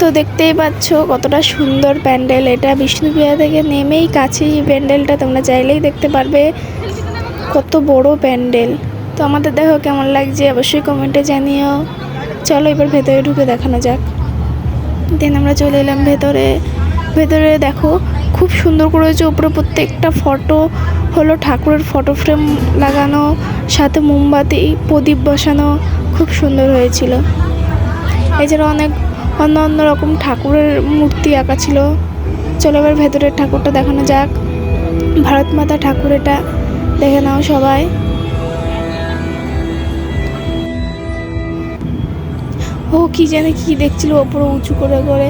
তো দেখতেই পাচ্ছ কতটা সুন্দর প্যান্ডেল। এটা বিষ্ণুপ্রিয়া থেকে নেমেই কাছেই প্যান্ডেলটা, তোমরা চাইলেই দেখতে পারবে কত বড় প্যান্ডেল। তো আমাদের দেখো কেমন লাগছে, অবশ্যই কমেন্টে জানিও। চলো এবার ভেতরে ঢুকে দেখানো যাক। দেন আমরা চলে এলাম ভেতরে। ভেতরে দেখো খুব সুন্দর করেছে উপরে প্রত্যেকটা ফটো হলো ঠাকুরের ফটো ফ্রেম লাগানো, সাথে মোমবাতি, প্রদীপ বসানো, খুব সুন্দর হয়েছিল। এছাড়া অনেক অন্য অন্য রকম ঠাকুরের মূর্তি আঁকা ছিল। চলো এবার ভেতরের ঠাকুরটা দেখানো যাক। ভারত মাতা ঠাকুর এটা। দেখে নাও সবাই। ও, কি জানে কি দেখছিল ওপরে উঁচু করে করে।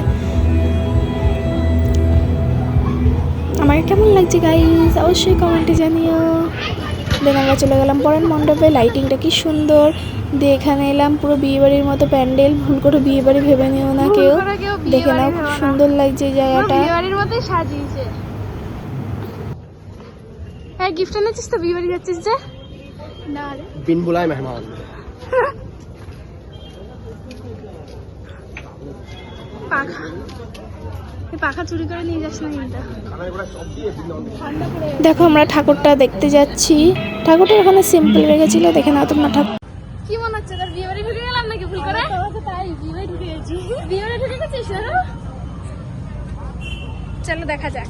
আমাকে কেমন লাগছে গাইস অবশ্যই কমেন্টে জানিও। দেন আমরা চলে গেলাম। পরের মণ্ডপে লাইটিংটা কি সুন্দর। দিয়ে এখানে এলাম পুরো বিয়েবাড়ির মতো প্যান্ডেল। ভুল করে বিয়েবাড়ি ভেবে নিও না কেউ। দেখে নাও খুব সুন্দর লাগছে এই জায়গাটা। সাজিয়েছে। হ্যাঁ গিফট এনেছিস তো? বিয়ে বাড়ি যাচ্ছিস যে? না মেহমান। পাখা। পাখা চুরি করে নিয়ে যাস না দেখো আমরা ঠাকুরটা দেখতে যাচ্ছি। ঠাকুরটা ওখানে সিম্পল রেখেছিল দেখে নাও তোমরা ঠাকুর কি মনে হচ্ছে তোর বিয়ে বাড়ি ঢুকে গেলাম নাকি ভুল করে? তাই বিয়ে বাড়ি ঢুকে গেছি। বিয়ে বাড়ি ঢুকে গেছিস না চলো দেখা যাক।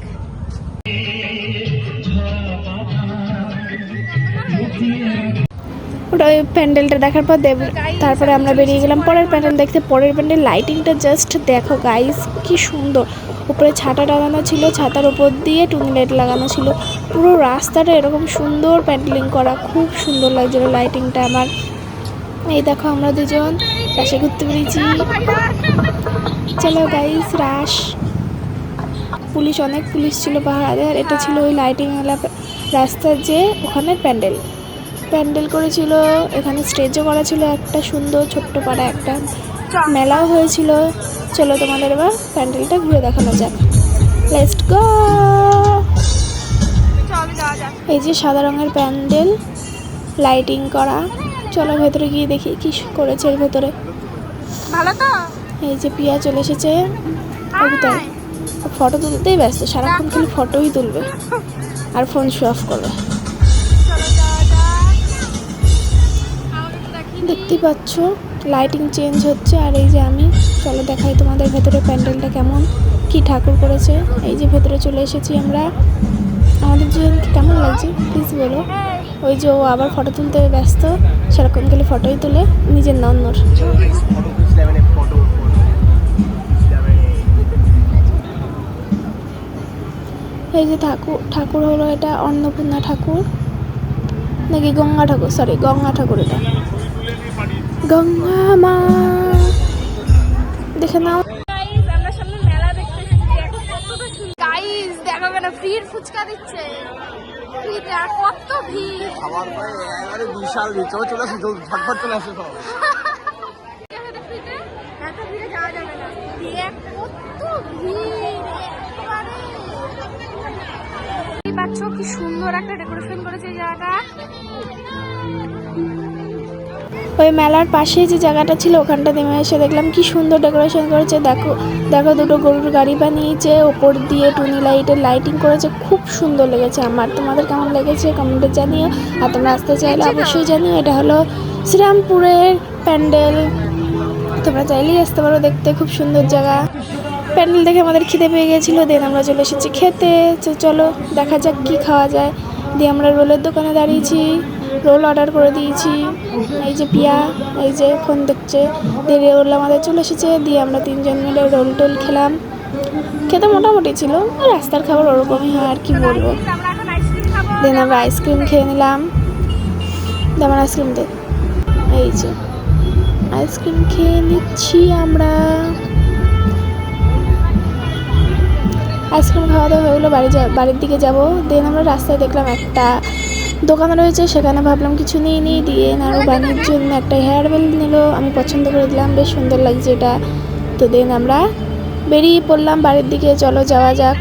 ওটা ওই প্যান্ডেলটা দেখার পর দেব তারপরে আমরা বেরিয়ে গেলাম। পরের প্যান্ডেল দেখতে পরের প্যান্ডেল লাইটিংটা জাস্ট দেখো গাইস কি সুন্দর। উপরে ছাতা টাঙানো ছিল, ছাতার উপর দিয়ে টুনি লাইট লাগানো ছিল। পুরো রাস্তাটা এরকম সুন্দর প্যান্ডেলিং করা, খুব সুন্দর লাগছিল লাইটিংটা আমার। এই দেখো আমরা দুজন পাশে ঘুরতে পেরেছি চলো গাইস রাস পুলিশ, অনেক পুলিশ ছিল পাহাড়ের এটা ছিল ওই লাইটিং রাস্তার যে ওখানে প্যান্ডেল। প্যান্ডেল করেছিল, এখানে স্টেজও করা ছিল একটা সুন্দর ছোট্ট পাড়া একটা। মেলাও হয়েছিল। চলো তোমাদের এবার প্যান্ডেলটা ঘুরে দেখানো যাক। লেটস গো এই যে সাদা রঙের প্যান্ডেল লাইটিং করা। চলো ভেতরে গিয়ে দেখি কি করেছে এর ভেতরে। ভালো তো? এই যে পিয়া চলে এসেছে। ফটো তুলতেই ব্যস্ত সারাক্ষণ খালি ফটোই তুলবে। আর ফোন শো অফ করবে। দেখতে পাচ্ছ লাইটিং চেঞ্জ হচ্ছে আর এই যে আমি, চলো দেখাই তোমাদের ভেতরে প্যান্ডেলটা কেমন, কি ঠাকুর করেছে। এই যে ভেতরে চলে এসেছি আমরা। আমাদের দুজনকে কেমন লাগছে? প্লিজ বলো। ওই যে ও আবার ফটো তুলতে ব্যস্ত, সেরকম গেলে ফটোই তুলে, নিজের না অন্যর এই যে ঠাকুর ঠাকুর হলো এটা অন্নপূর্ণা ঠাকুর, নাকি গঙ্গা ঠাকুর সরি গঙ্গা ঠাকুর এটা। গঙ্গা মা। দেখে নাও। আমরা সামনে মেলা দেখতে গাইস দেখো কেন ফ্রির ফুচকা দিচ্ছে। কত ভিড়। খাবার পরে এবারে বিশাল ভিড়। চলো চলে আসো ঝটপট চলে আসো সব এত ভিড়ে যাওয়া যাবে না। কত ভিড়। পাচ্ছ কি সুন্দর একটা ডেকোরেশন করেছে এই জায়গাটা। ওই মেলার পাশে যে জায়গাটা ছিল ওখানটা নেমে এসে দেখলাম কি সুন্দর ডেকোরেশন করেছে। দেখো দেখো দুটো গরুর গাড়ি বানিয়েছে ওপর দিয়ে টুনি লাইটের লাইটিং করেছে। খুব সুন্দর লেগেছে আমার। তোমাদের কেমন লেগেছে কমেন্টে জানিও। আর তোমরা আসতে চাইলে অবশ্যই জানিও। এটা হলো শ্রীরামপুরের প্যান্ডেল। তোমরা চাইলেই আসতে পারো দেখতে। খুব সুন্দর জায়গা। প্যান্ডেল দেখে আমাদের খিদে পেয়ে গেছিল। দেন আমরা চলে এসেছি খেতে। চলো দেখা যাক কি খাওয়া যায়। দিয়ে আমরা রোলের দোকানে দাঁড়িয়েছি। রোল অর্ডার করে দিয়েছি। এই যে পিয়া, এই যে ফোন দেখছে, দিয়ে রোল আমাদের চলে এসেছে, দিয়ে আমরা তিনজন মিলে রোল টোল খেলাম। খেতে মোটামুটি ছিল, রাস্তার খাবার ওরকমই হয়, আর কি বলব। দেন আমরা আইসক্রিম খেয়ে নিলাম। আমার আইসক্রিম দে এই যে, আইসক্রিম খেয়ে নিচ্ছি আমরা। আইসক্রিম খাওয়া দাওয়া হয়ে গেলো, বাড়ি বাড়ির দিকে যাব। দেন আমরা রাস্তায় দেখলাম একটা দোকান রয়েছে, সেখানে ভাবলাম কিছু নিয়ে নিই, দিয়ে নাড়ু বানির জন্য একটা হেয়ার বেল নিল। আমি পছন্দ করে দিলাম, বেশ সুন্দর লাগছে এটা। তো দেন আমরা বেরিয়ে পড়লাম, বাড়ির দিকে, চলো যাওয়া যাক।